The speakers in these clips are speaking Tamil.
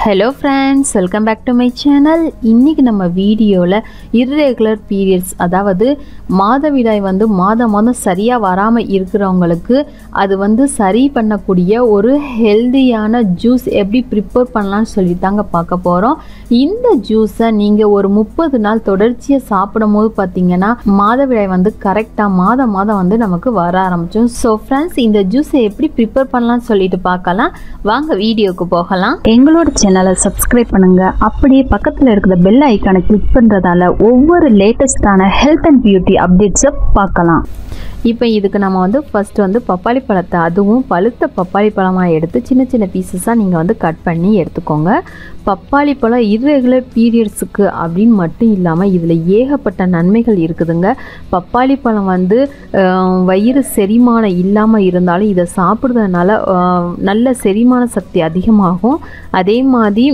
Hello friends welcome back to my channel இன்றைக்கி நம்ம வீடியோவில் இர்ரெகுலர் பீரியட்ஸ் அதாவது மாதவிடாய் வந்து மாதம் மாதம் சரியாக வராமல் இருக்கிறவங்களுக்கு அது வந்து சரி பண்ணக்கூடிய ஒரு ஹெல்தியான ஜூஸ் எப்படி ப்ரிப்பேர் பண்ணலான்னு சொல்லி தாங்க பார்க்க போகிறோம் இந்த ஜூஸை நீங்கள் ஒரு முப்பது நாள் தொடர்ச்சியாக சாப்பிடும் போது பார்த்தீங்கன்னா மாதவிடாய் வந்து கரெக்டாக மாதம் மாதம் வந்து நமக்கு வர ஆரம்பிச்சோம் ஸோ ஃப்ரெண்ட்ஸ் இந்த ஜூஸை எப்படி ப்ரிப்பேர் பண்ணலான்னு சொல்லிட்டு பார்க்கலாம். வாங்க வீடியோவுக்கு போகலாம். எங்களோட சேனலை சப்ஸ்கிரைப் பண்ணுங்க. அப்படியே பக்கத்தில் இருக்கிற பெல் ஐக்கானை கிளிக் பண்ணுறதால ஒவ்வொரு லேட்டஸ்டான ஹெல்த் அண்ட் பியூட்டி அப்டேட்ஸை பார்க்கலாம். இப்போ இதுக்கு நம்ம வந்து ஃபஸ்ட்டு வந்து பப்பாளி பழத்தை அதுவும் பழுத்த பப்பாளி பழமாக எடுத்து சின்ன சின்ன பீசஸாக நீங்கள் வந்து கட் பண்ணி எடுத்துக்கோங்க. பப்பாளி பழம் இர்ரெகுலர் பீரியட்ஸுக்கு அப்படின்னு மட்டும் இல்லாமல் இதில் ஏகப்பட்ட நன்மைகள் இருக்குதுங்க. பப்பாளி பழம் வந்து வயிறு செரிமானம் இல்லாமல் இருந்தாலும் இதை சாப்பிட்றதுனால நல்ல செரிமான சக்தி அதிகமாகும். அதே மாதிரி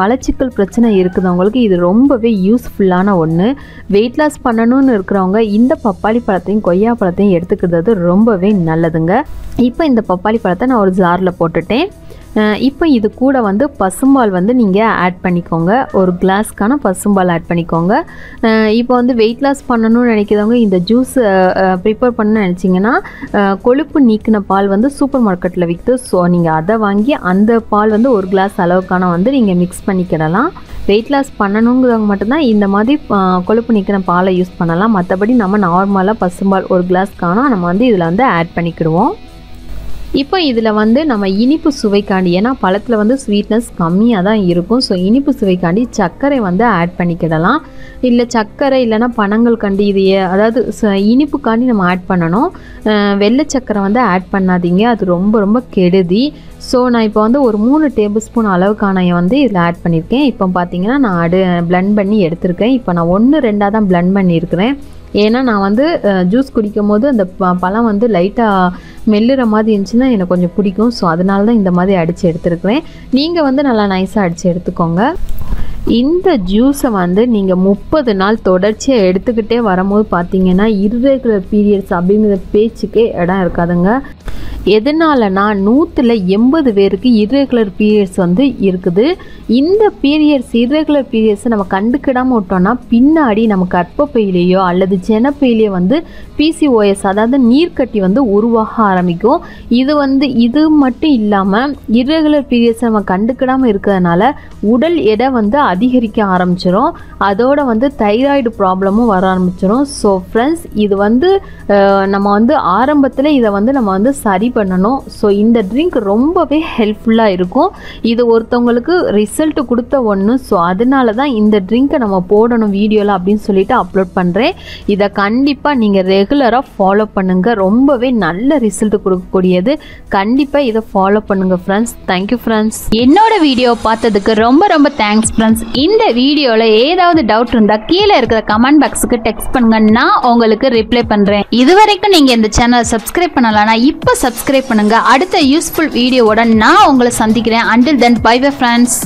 மலச்சிக்கல் பிரச்சனை இருக்குதவங்களுக்கு இது ரொம்பவே யூஸ்ஃபுல்லான ஒன்று வெயிட் லாஸ் பண்ணணும்னு இருக்கிறவங்க இந்த பப்பாளி பழத்தையும் கொய்யா பழத்தையும் எடுத்துக்கிறது ரொம்பவே நல்லதுங்க. இப்போ இந்த பப்பாளி பழத்தை நான் ஒரு ஜாரில் போட்டுட்டேன். இப்போ இது கூட வந்து பசும்பால் வந்து நீங்கள் ஆட் பண்ணிக்கோங்க. ஒரு கிளாஸ்க்கான பசும்பால் ஆட் பண்ணிக்கோங்க. இப்போ வந்து வெயிட் லாஸ் பண்ணணும்னு நினைக்கிறவங்க இந்த ஜூஸ் ப்ரிப்பேர் பண்ண நினச்சிங்கன்னா கொழுப்பு நீக்கின பால் வந்து சூப்பர் மார்க்கெட்டில் விற்குது ஸோ நீங்கள் அதை வாங்கி அந்த பால் வந்து ஒரு கிளாஸ் அளவுக்கான வந்து நீங்கள் மிக்ஸ் பண்ணிக்கிடலாம். வெயிட் லாஸ் பண்ணணுங்கிறவங்க மட்டும்தான் இந்த மாதிரி கொழுப்பு நீக்கின பாலை யூஸ் பண்ணலாம். மற்றபடி நம்ம நார்மலாக பசும்பால் ஒரு கிளாஸ் காணும் நம்ம வந்து இதில் வந்து ஆட் பண்ணிக்கிடுவோம். இப்போ இதில் வந்து நம்ம இனிப்பு சுவைக்காண்டி ஏன்னா பழத்தில் வந்து ஸ்வீட்னஸ் கம்மியாக தான் இருக்கும். ஸோ இனிப்பு சுவைக்காண்டி சர்க்கரை வந்து ஆட் பண்ணிக்கிடலாம். இல்லை சர்க்கரை இல்லைன்னா பனங்கள் கண்டி இது அதாவது ச- இனிப்புக்காண்டி நம்ம ஆட் பண்ணணும். வெள்ளை சர்க்கரை வந்து ஆட் பண்ணாதீங்க. அது ரொம்ப ரொம்ப கெடுதி. ஸோ நான் இப்போ வந்து ஒரு மூணு டேபிள் ஸ்பூன் அளவுக்கான வந்து இதில் ஆட் பண்ணியிருக்கேன் இப்போ பார்த்தீங்கன்னா நான் அடு பிளண்ட் பண்ணி எடுத்திருக்கேன். இப்போ நான் ஒன்று ரெண்டாக தான் பிளண்ட் பண்ணியிருக்கிறேன் ஏன்னா நான் வந்து ஜூஸ் குடிக்கும் போது அந்த ப- பழம் வந்து லைட்டாக மெல்லுற மாதிரி இருந்துச்சுன்னா எனக்கு கொஞ்சம் பிடிக்கும். ஸோ அதனால தான் இந்த மாதிரி அடித்து எடுத்துருக்குறேன். நீங்கள் வந்து நல்லா நைஸாக அடித்து எடுத்துக்கோங்க. இந்த ஜூஸை வந்து நீங்கள் முப்பது நாள் தொடர்ச்சியாக எடுத்துக்கிட்டே வரும்போது பார்த்தீங்கன்னா இர்ரெகுலர் பீரியட்ஸ் அப்படிங்கிற பேச்சுக்கே இடம் இருக்காதுங்க. எதனாலனா நூற்றில் எண்பது பேருக்கு இர்ரெகுலர் பீரியட்ஸ் வந்து இருக்குது. இந்த பீரியட்ஸ் இரகுலர் பீரியட்ஸை நம்ம கண்டுக்கிடாமல் விட்டோம்னா பின்னாடி நம்ம கர்ப்பப்பையிலேயோ அல்லது செனப்பையிலேயோ வந்து பிசிஓஎஸ் அதாவது நீர்க்கட்டி வந்து உருவாக ஆரம்பிக்கும். இது வந்து இது மட்டும் இல்லாமல் இர்ரெகுலர் பீரியட்ஸை நம்ம கண்டுக்கிடாமல் இருக்கிறதுனால உடல் எடை வந்து அதிகரிக்க ஆரம்பிச்சிடும் அதோட வந்து தைராய்டு ப்ராப்ளமும் வர ஆரம்பிச்சிடும் ஸோ ஃப்ரெண்ட்ஸ் இது வந்து நம்ம வந்து ஆரம்பத்தில் இதை வந்து நம்ம வந்து சரி பண்ணணும். ஸோ இந்த ட்ரிங்க் ரொம்பவே ஹெல்ப்ஃபுல்லாக இருக்கும். இது ஒருத்தவங்களுக்கு ரிசல்ட் கொடுத்த ஒன்று ஸோ அதனால தான் இந்த ட்ரிங்க்கை நம்ம போடணும் வீடியோவில் அப்படின்னு சொல்லிட்டு அப்லோட் பண்ணுறேன் இதை கண்டிப்பாக நீங்கள் ரெகுலராக ஃபாலோ பண்ணுங்கள் ரொம்பவே நல்ல ரிசல்ட் கொடுக்கக்கூடியது. கண்டிப்பாக இதை ஃபாலோ பண்ணுங்கள் ஃப்ரெண்ட்ஸ் தேங்க்யூ ஃப்ரெண்ட்ஸ் என்னோட வீடியோ பார்த்ததுக்கு ரொம்ப ரொம்ப தேங்க்ஸ் ஃப்ரெண்ட்ஸ் இந்த வீடியோவில் ஏதாவது டவுட் இருந்தால் கீழே இருக்கிற கமெண்ட் பாக்ஸுக்கு டெக்ஸ்ட் பண்ணுங்க. நான் உங்களுக்கு ரிப்ளை பண்ணுறேன் இது வரைக்கும் நீங்கள் இந்த சேனலை சப்ஸ்கிரைப் பண்ணலனா இப்போ சப்ஸ்கிரைப் பண்ணுங்க. அடுத்த யூஸ்ஃபுல் வீடியோவோட நான் உங்களை சந்திக்கிறேன். Until then bye bye friends